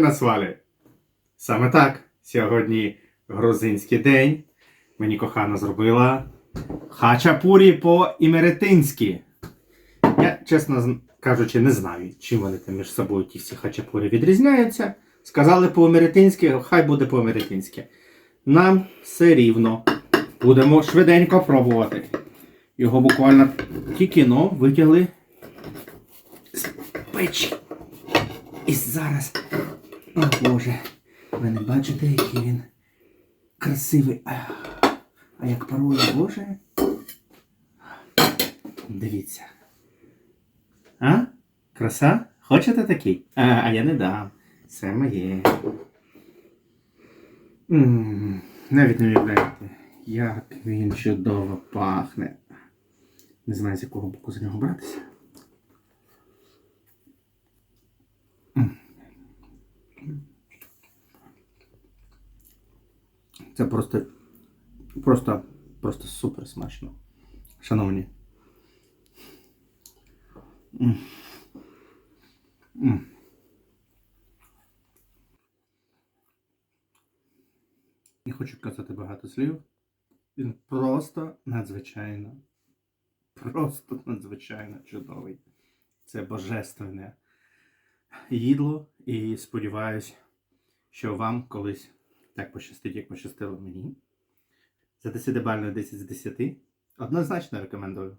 На свалі. Саме так. Сьогодні грузинський день. Мені кохана зробила хачапурі по-імеретинськи. Я, чесно кажучи, не знаю, чим вони там між собою ті всі хачапурі відрізняються. Сказали по-імеретинськи, хай буде по-імеретинськи. Нам все рівно. Будемо швиденько пробувати. Його буквально тільки но витягли з печі. І зараз. О Боже. Ви не бачите, який він красивий. А, як парує, Боже. Дивіться. А? Краса? Хочете такий? А, а я не дам. Це моє. навіть не уявляєте, як він чудово пахне. Не знаю, з якого боку за нього братися. Це просто, просто, просто супер смачно. Шановні. М. Не хочу казати багато слів. Він просто надзвичайно, просто надзвичайно чудовий. Це божественне їдло, і сподіваюсь, що вам колись так пощастить, як пощастило мені. За 10 бальною 10 з 10. Однозначно рекомендую.